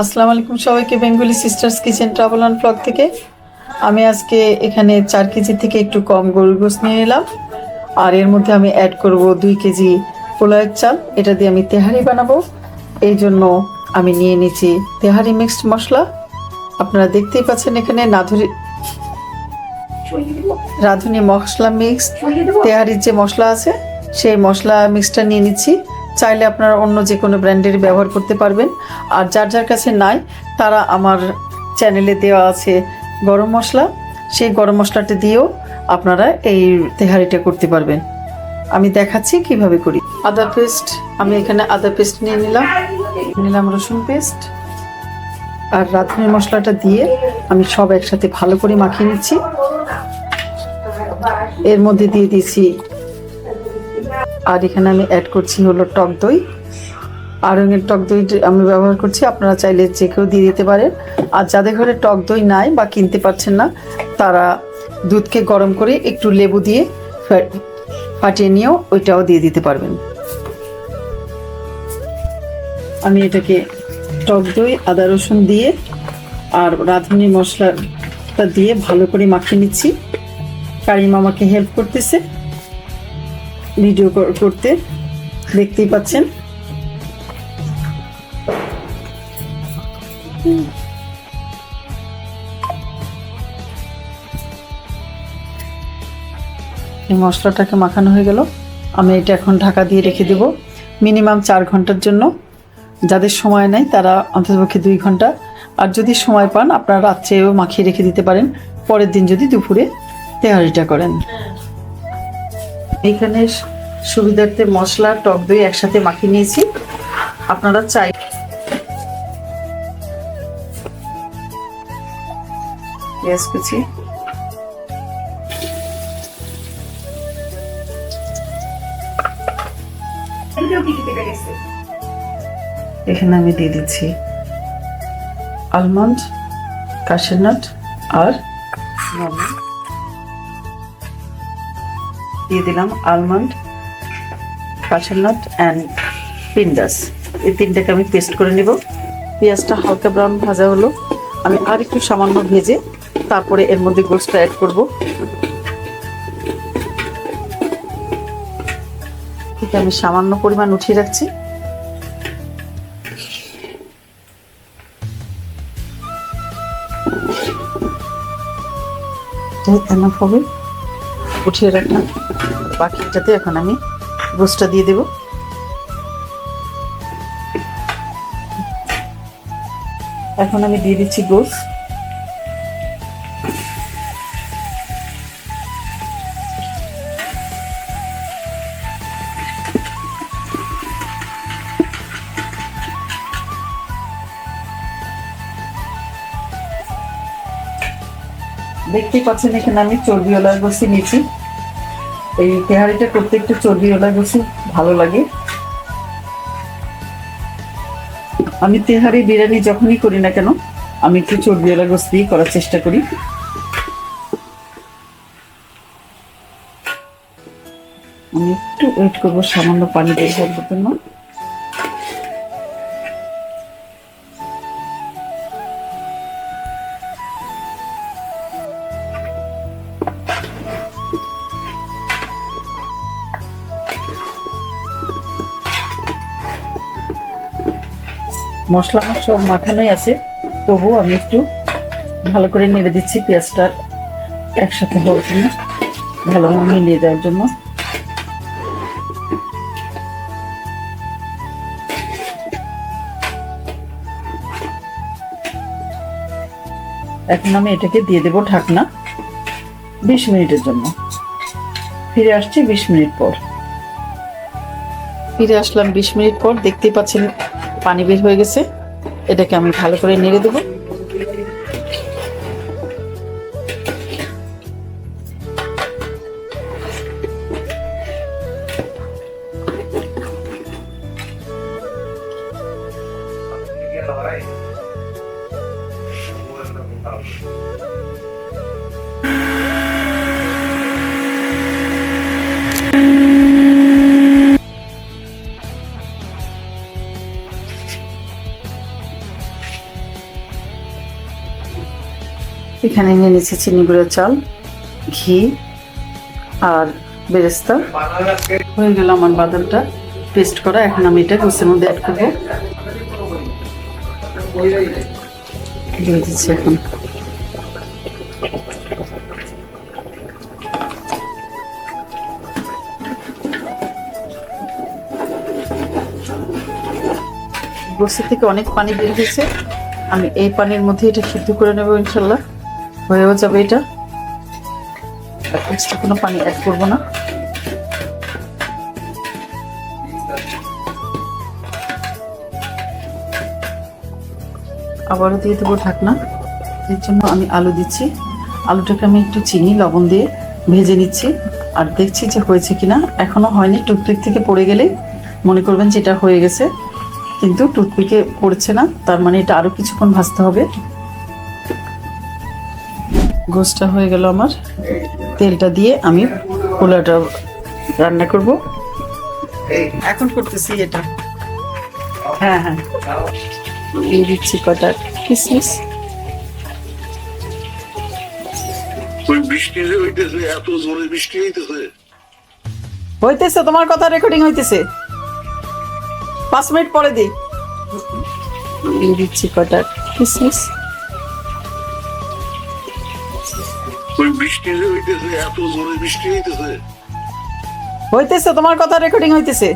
আসসালামু আলাইকুম সবাইকে Bengali sisters kitchen travel and vlog থেকে। আমি আজকে এখানে চার কেজি থেকে একটু কম গরুর গোস নিয়ে নিলাম। আর এর মধ্যে আমি অ্যাড করব দুই কেজি পোলায়ের চাল। এটা দিয়ে আমি তেহারি বানাবো। এই জন্য আমি নিয়ে নিচ্ছি তেহারি মিক্সড মশলা। আপনারা দেখতেই পাচ্ছেন এখানে নাধুরি রাঁধুনি মশলা মিক্স তেহারির যে মশলা আছে, সেই মশলা মিক্সটা নিয়ে নিচ্ছি। চাইলে আপনারা অন্য যে কোনো ব্র্যান্ডের ব্যবহার করতে পারবেন। আর যার যার কাছে নাই, তারা আমার চ্যানেলে দেওয়া আছে গরম মশলা। সেই গরম মশলাটা দিয়েও আপনারা এই তেহারিটা করতে পারবেন। আমি দেখাচ্ছি কীভাবে করি। আদা পেস্ট, আমি এখানে আদা পেস্ট নিয়ে নিলাম। নিলাম রসুন পেস্ট। আর রাঁধুনি মশলাটা দিয়ে আমি সব একসাথে ভালো করে মাখিয়ে নিচ্ছি। এর মধ্যে দিয়ে দিয়েছি আর এখানে আমি অ্যাড করছি হলো টক দই। আর রঙের টক দই আমি ব্যবহার করছি, আপনারা চাইলে যে কেউ দিয়ে দিতে পারেন। আর যাদের ঘরে টক দই নাই বা কিনতে পারছেন না, তারা দুধকে গরম করে একটু লেবু দিয়ে ফাটিয়ে নিয়েও ওইটাও দিয়ে দিতে পারবেন। আমি এটাকে টক দই, আদা রসুন দিয়ে আর রাঁধুনি মশলাটা দিয়ে ভালো করে মাখিয়ে নিচ্ছি। কারিমা আমাকে হেল্প করতেছে। ভিডিও কর- করতে দেখতেই পাচ্ছেন। এই মশলাটাকে মাখানো হয়ে গেল। আমি এটা এখন ঢাকা দিয়ে রেখে দেব। মিনিমাম চার ঘণ্টার জন্য। যাদের সময় নেই, তারা অন্ততপক্ষে দুই ঘণ্টা। আর যদি সময় পান, আপনারা রাত্রেও মাখিয়ে রেখে দিতে পারেন। পরের দিন যদি দুপুরে তেহারিটা করেন। এইখানে সুবিধার্থে মশলা, টক দই একসাথে মাখিয়ে নিয়েছি আপনারা চাই পেঁয়াজ কুচি এখানে আমি দিয়ে দিচ্ছি আলমন্ড কাশেনাট আর। দিয়ে দিলাম আলমন্ড কাশেনাট অ্যান্ড পিন্ডাস এই তিনটাকে আমি পেস্ট করে নেব। পেঁয়াজটা হালকা ব্রাউন ভাজা হলো। আমি আর একটু সামান্য ভেজে তারপরে এর মধ্যে গোস্টটা অ্যাড করব। এটা আমি সামান্য পরিমাণ উঠিয়ে রাখছি। হবে। উঠিয়ে রাখলাম। বাকিটাতে এখন আমি গোসটা দিয়ে দেব। এখন আমি দিয়ে দিচ্ছি গোস দেখতেই পাচ্ছেন এখানে আমি চর্বিওয়ালা গোসি নিয়েছি। এই তেহারিটা করতে একটু চর্বিওয়ালা গোসি ভালো লাগে। আমি তেহারি বিরিয়ানি যখনই করি না কেন, আমি একটু চর্বিওয়ালা গোস দিয়ে করার চেষ্টা করি। আমি একটু ওয়েট করব, সামান্য পানি হওয়ার জন্য। মশলা সব মাখানোই আছে। তবু আমি একটু ভালো করে নেড়ে দিচ্ছি পেঁয়াজটা একসাথে হওয়ার জন্য ভালোভাবে মিলিয়ে দেওয়ার জন্য। এখন আমি এটাকে দিয়ে দেবো ঢাকনা বিশ মিনিটের জন্য। ফিরে আসছি বিশ মিনিট পর। ফিরে আসলাম বিশ মিনিট পর দেখতেই পাচ্ছেন পানি বের হয়ে গেছে। এটাকে আমি ভালো করে নেড়ে দেবো। এখানে নিয়ে নিচ্ছি চিনি গুঁড়ো চাল ঘি আর বেরেস্তা। হয়ে গেল আমার বাদামটা। পেস্ট করা, এখন আমি এটা গোসের মধ্যে অ্যাড করব। দিচ্ছি এখন। গোসের থেকে অনেক পানি বের হয়েছে। আমি এই পানির মধ্যে এটা সিদ্ধ করে নেব ইনশাল্লাহ। হয়েও যাবে এটা। এক্সট্রা কোনো পানি অ্যাড করব না। আবারও দিয়ে দেবো ঢাকনা। এর জন্য আমি আলু দিচ্ছি। আলুটাকে আমি একটু চিনি, লবণ দিয়ে ভেজে নিচ্ছি। আর দেখছি যে হয়েছে কিনা। এখনও হয়নি, টুথপিক থেকে পড়ে গেলে মনে করবেন যে এটা হয়ে গেছে। কিন্তু টুথপিকে পড়ছে না, তার মানে এটা আরও কিছুক্ষণ ভাজতে হবে। গোসটা হয়ে গেল আমার। তেলটা দিয়ে আমি পোলাটা রান্না করব। এখন করতেছি এটা। হ্যাঁ হ্যাঁ। দিয়ে দিচ্ছি কটা কিসমিস। হইতেছে এত জোরে বৃষ্টি হইতেছে। হইতেছে তোমার কথা রেকর্ডিং হইতেছে। পাঁচ মিনিট পরে দিই। দিচ্ছি কটা কিসমিস। ওই বৃষ্টি হইতেছে এত জোরে বৃষ্টি হইতেছে হইতেছে তোমার কথা রেকর্ডিং হইতেছে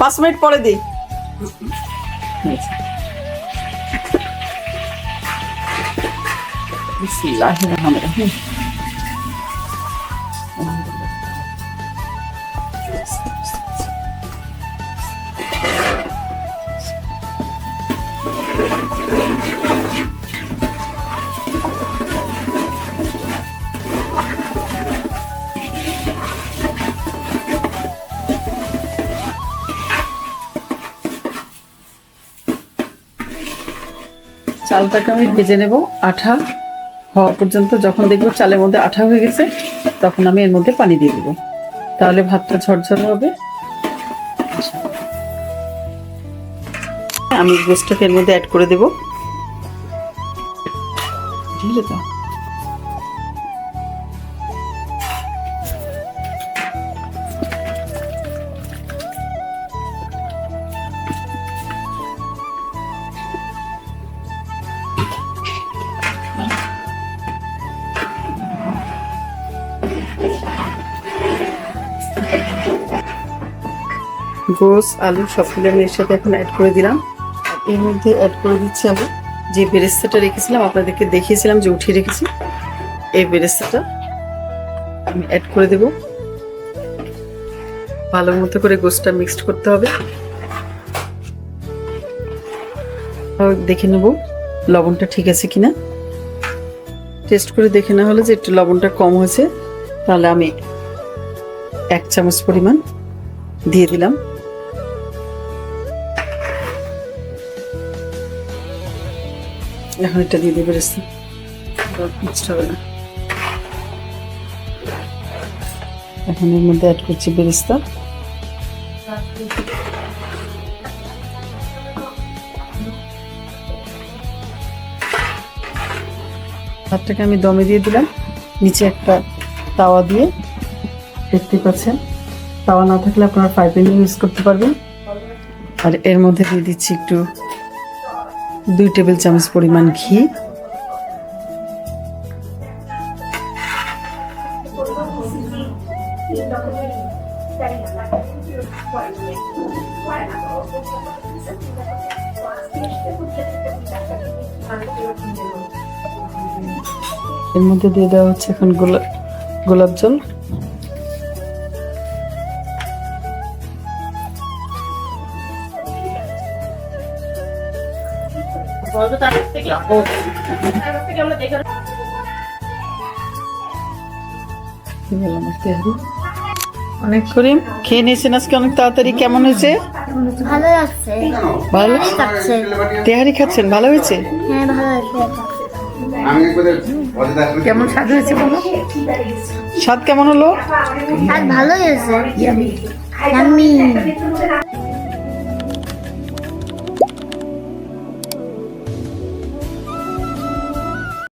পাঁচ মিনিট পরে দিই বিসমিল্লাহির রহমানির রহিম। চালটাকে আমি ভেজে নেব? আঠা হওয়া পর্যন্ত যখন দেখব চালের মধ্যে আঠা হয়ে গেছে, তখন আমি এর মধ্যে পানি দিয়ে দেব। তাহলে ভাতটা ঝরঝরে হবে। আমি গোস্তটাকে এর মধ্যে অ্যাড করে দেবো। ঢিলে দাও গোস, আলু সবগুলো আমি এর সাথে এখন অ্যাড করে দিলাম। আর এর মধ্যে অ্যাড করে দিচ্ছি আমি যে বেরেস্তাটা রেখেছিলাম, আপনাদেরকে দেখিয়েছিলাম যে উঠিয়ে রেখেছি, এই বেরেস্তাটা আমি অ্যাড করে দেব। ভালো মতো করে গোসটা মিক্সড করতে হবে। দেখে নেব লবণটা ঠিক আছে কিনা। টেস্ট করে দেখে না হলে যে একটু লবণটা কম হয়েছে, তাহলে আমি এক চামচ পরিমাণ দিয়ে দিলাম। এখন এটা দিয়ে দিয়ে বেরেছি হবে না। এখন এর মধ্যে অ্যাড করছি বেরেস্তা। ভাতটাকে আমি দমে দিয়ে দিলাম। নিচে একটা তাওয়া দিয়ে, দেখতে পাচ্ছেন? তাওয়া না থাকলে আপনারা ফ্রাই প্যান ইউজ করতে পারবেন। আর এর মধ্যে দিয়ে দিচ্ছি একটু দুই টেবিল চামচ পরিমাণ ঘি। এর মধ্যে দিয়ে দেওয়া হচ্ছে এখন গোলাপ গোলাপ জল। এই গেল আমার তেহারি। অনেক করিম খেয়ে নিয়েছেন আজকে অনেক তাড়াতাড়ি? কেমন হয়েছে? ভালো লাগছে ভালো? লাগছে। তেহারি খাচ্ছেন? ভালো হয়েছে? হ্যাঁ ভালো কেমন স্বাদ হয়েছে বলো? স্বাদ কেমন হলো? আর ভালো হয়েছে।